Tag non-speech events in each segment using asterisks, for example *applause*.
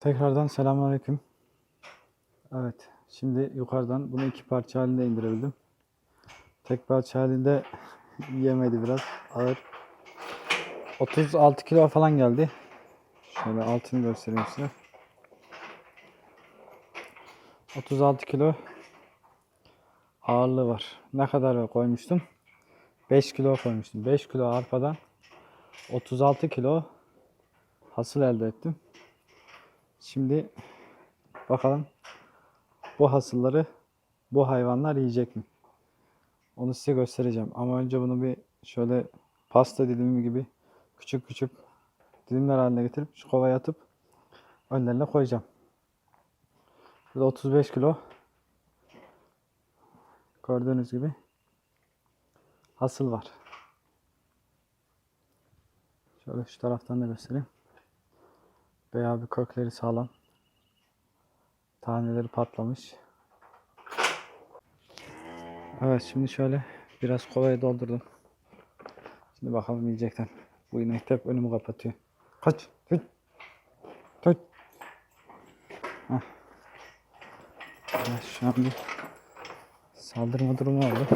Tekrardan selamünaleyküm. Evet, şimdi yukarıdan bunu iki parça halinde indirebildim. Tek parça halinde *laughs* yemedi biraz ağır. 36 kilo falan geldi. Şöyle altını göstereyim size. 36 kilo ağırlığı var. Ne kadar koymuştum? 5 kilo koymuştum. 5 kilo arpadan 36 kilo hasıl elde ettim. Şimdi bakalım bu hasılları bu hayvanlar yiyecek mi? Onu size göstereceğim. Ama önce bunu bir şöyle pasta dilimi gibi küçük küçük dilimler haline getirip şu kovaya atıp önlerine koyacağım. Burada 35 kilo gördüğünüz gibi hasıl var. Şöyle şu taraftan da göstereyim. Bayağı bir kökleri sağlam. Taneleri patlamış. Evet şimdi şöyle biraz kovaya doldurdum. Şimdi bakalım yiyecekler. Bu inek hep önümü kapatıyor. Kaç. Tut. Tut. Hah. Evet, şu an bir saldırma durumu oldu.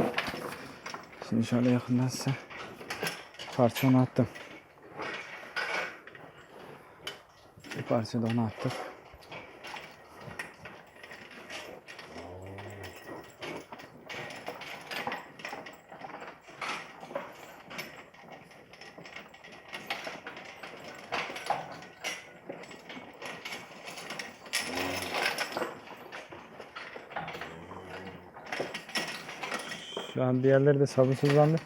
Şimdi şöyle yakından size parça onu attım. Bir parça da ona attık. Şu an diğerleri de sabırsızlandı.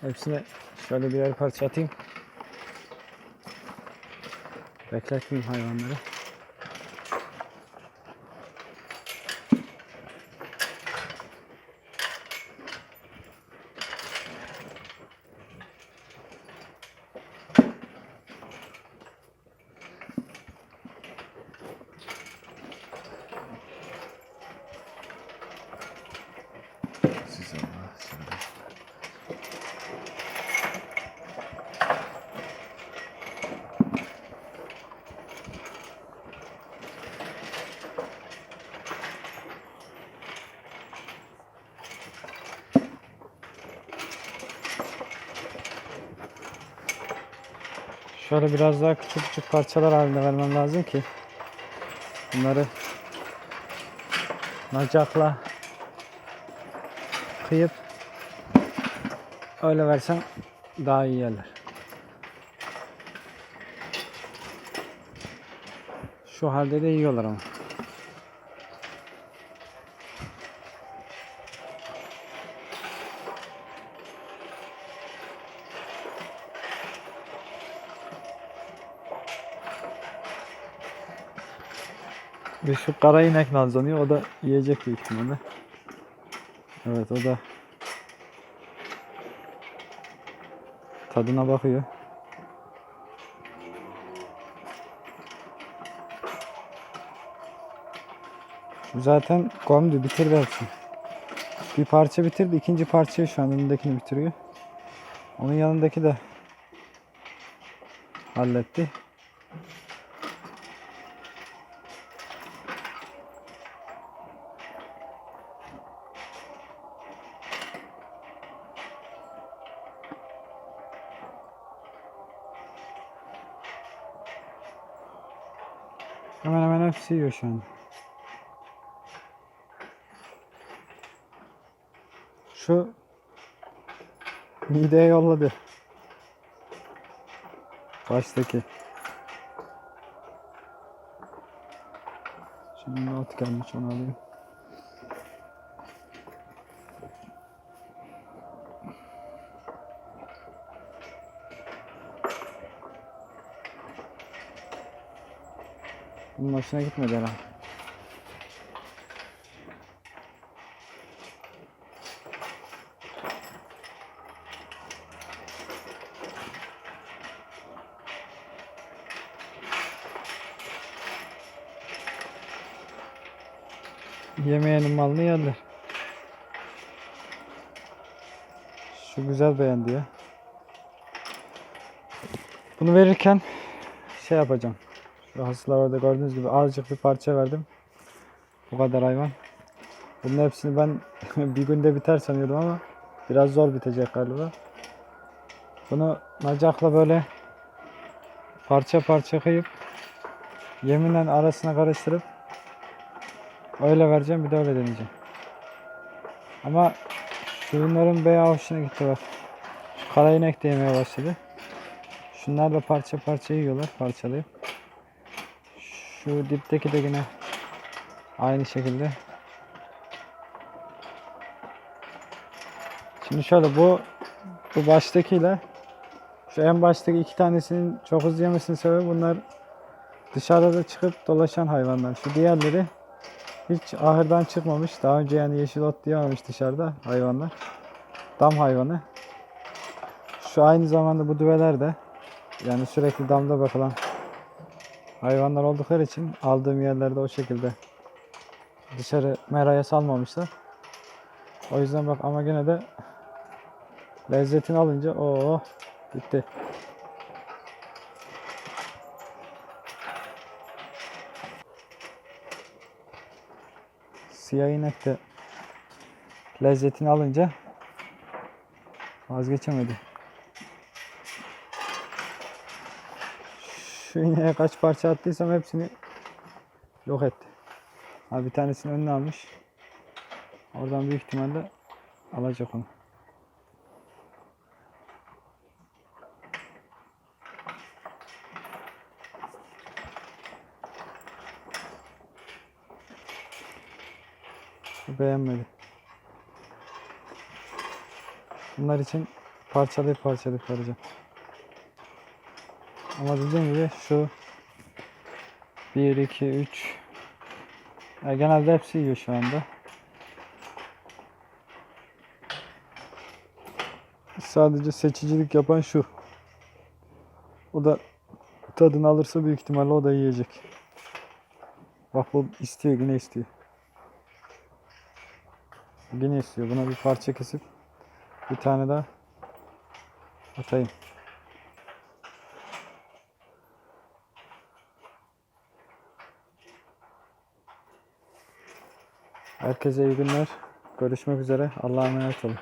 Hepsine şöyle birer parça atayım. Bekletmeyeyim hayvanları. Şöyle biraz daha küçük küçük parçalar halinde vermem lazım ki bunları nacakla kıyıp öyle versen daha iyi yerler. Şu halde de yiyorlar ama. Bir şu kara inek nazlanıyor. O da yiyecek büyük ihtimalle. Evet o da tadına bakıyor. Zaten komdi bitirdi hepsini. Bir parça bitirdi. ikinci parçayı şu an önündekini bitiriyor. Onun yanındaki de halletti. Hemen hemen hepsi yiyor şu an. Şu mideye yolladı. Baştaki. Şimdi not gelmiş onu alayım. Hoşuna gitmedi herhalde. Yemeyenin malını yerler. Şu güzel beğendi ya. Bunu verirken şey yapacağım. Hasılar orada gördüğünüz gibi azıcık bir parça verdim. Bu kadar hayvan. Bunun hepsini ben *laughs* bir günde biter sanıyordum ama biraz zor bitecek galiba. Bunu nacakla böyle parça parça kıyıp yeminle arasına karıştırıp öyle vereceğim bir de öyle deneyeceğim. Ama şunların bayağı hoşuna gitti bak. Şu kara inek de yemeye başladı. Şunlar da parça parça yiyorlar parçalayıp. Şu dipteki de yine aynı şekilde. Şimdi şöyle bu bu baştakiyle şu en baştaki iki tanesinin çok hızlı yemesinin sebebi bunlar dışarıda çıkıp dolaşan hayvanlar. Şu diğerleri hiç ahırdan çıkmamış. Daha önce yani yeşil ot yememiş dışarıda hayvanlar. Dam hayvanı. Şu aynı zamanda bu düveler de yani sürekli damda bakılan hayvanlar oldukları için aldığım yerlerde o şekilde dışarı meraya salmamışlar. O yüzden bak ama gene de lezzetini alınca o gitti. Siyah inek de lezzetini alınca vazgeçemedi. Şu ineğe kaç parça attıysam hepsini yok etti. Ha bir tanesini önüne almış. Oradan büyük ihtimalle alacak onu. Beğenmedi. Bunlar için parçalayıp parçalayıp vereceğim. Ama dediğim gibi şu 1, 2, 3 ya genelde hepsi yiyor şu anda. Sadece seçicilik yapan şu. O da tadını alırsa büyük ihtimalle o da yiyecek. Bak bu istiyor yine istiyor. Yine istiyor. Buna bir parça kesip bir tane daha atayım. Herkese iyi günler. Görüşmek üzere. Allah'a emanet olun.